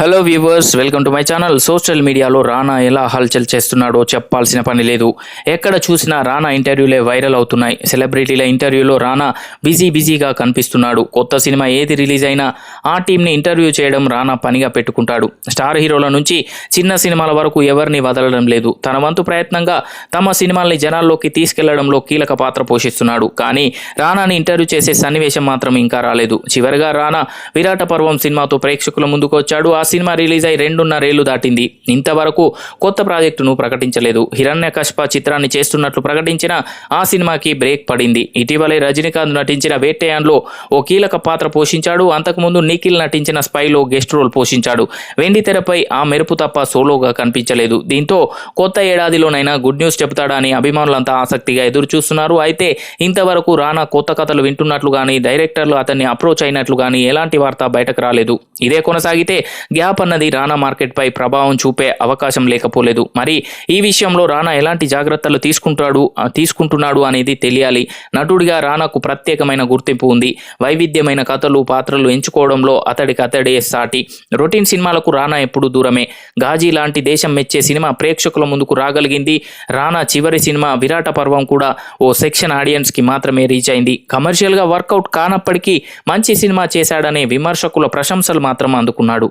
Hello viewers welcome to my channel social మీడియాలో రానా ఎలా హల్చల్ చేస్తున్నాడో చెప్పాల్సిన పని లేదు. ఎక్కడ చూసినా రానా ఇంటర్వ్యూలే వైరల్ అవుతున్నాయి. సెలబ్రిటీల ఇంటర్వ్యూలో రానా బిజీ బిజీగా కనిపిస్తున్నాడు. కొత్త సినిమా ఏది రిలీజ్ అయినా ఆ టీంని ఇంటర్వ్యూ చేయడం రానా పనిగా పెట్టుకుంటాడు. స్టార్ హీరోల నుంచి చిన్న సినిమాల వరకు ఎవరిని వదలడం లేదు. తన వంతు ప్రయత్నంగా తమ సినిమాల్ని జనాల్లోకి తీసుకెళ్ళడంలో కీలక పాత్ర పోషిస్తున్నాడు. కానీ రానాని ఇంటర్వ్యూ చేసే సన్నివేశం మాత్రం ఇంకా రాలేదు. చివరిగా రానా విరాట పర్వం సినిమాతో ప్రేక్షకుల ముందుకు వచ్చాడు. ఆ సినిమా రిలీజ్ అయి రెండున్నరేళ్ళు దాటింది. ఇంతవరకు కొత్త ప్రాజెక్టును ప్రకటించలేదు. హిరణ్య కష్ప చిత్రాన్ని చేస్తున్నట్లు ప్రకటించిన ఆ సినిమాకి బ్రేక్ పడింది. ఇటీవలే రజనీకాంత్ నటించిన వేటయాన్లో ఓ కీలక పాత్ర పోషించాడు. అంతకుముందు నిఖిల్ నటించిన స్పైలో గెస్ట్ రోల్ పోషించాడు. వెండి తెరపై ఆ మెరుపు తప్ప సోలోగా కనిపించలేదు. దీంతో కొత్త ఏడాదిలోనైనా గుడ్ న్యూస్ చెబుతాడా అని అభిమానులంతా ఆసక్తిగా ఎదురు చూస్తున్నారు అయితే ఇంతవరకు రానా కొత్త కథలు వింటున్నట్లు కానీ డైరెక్టర్లు అతన్ని అప్రోచ్ అయినట్లు కానీ ఎలాంటి వార్త బయటకు రాలేదు. ఇదే కొనసాగితే గ్యాప్ అన్నది రానా మార్కెట్పై ప్రభావం చూపే అవకాశం లేకపోలేదు. మరి ఈ విషయంలో రానా ఎలాంటి జాగ్రత్తలు తీసుకుంటాడు తీసుకుంటున్నాడు అనేది తెలియాలి. నటుడిగా రానాకు ప్రత్యేకమైన గుర్తింపు ఉంది. వైవిధ్యమైన కథలు పాత్రలు ఎంచుకోవడంలో అతడికి అతడే సాటి. రొటీన్ సినిమాలకు రానా ఎప్పుడు దూరమే. గాజీ లాంటి దేశం మెచ్చే సినిమా ప్రేక్షకుల ముందుకు రాగలిగింది. రానా చివరి సినిమా విరాట పర్వం కూడా ఓ సెక్షన్ ఆడియన్స్కి మాత్రమే రీచ్ అయింది. కమర్షియల్గా వర్కౌట్ కానప్పటికీ మంచి సినిమా చేశాడనే విమర్శకుల ప్రశంసలు మాత్రం అందుకున్నాడు.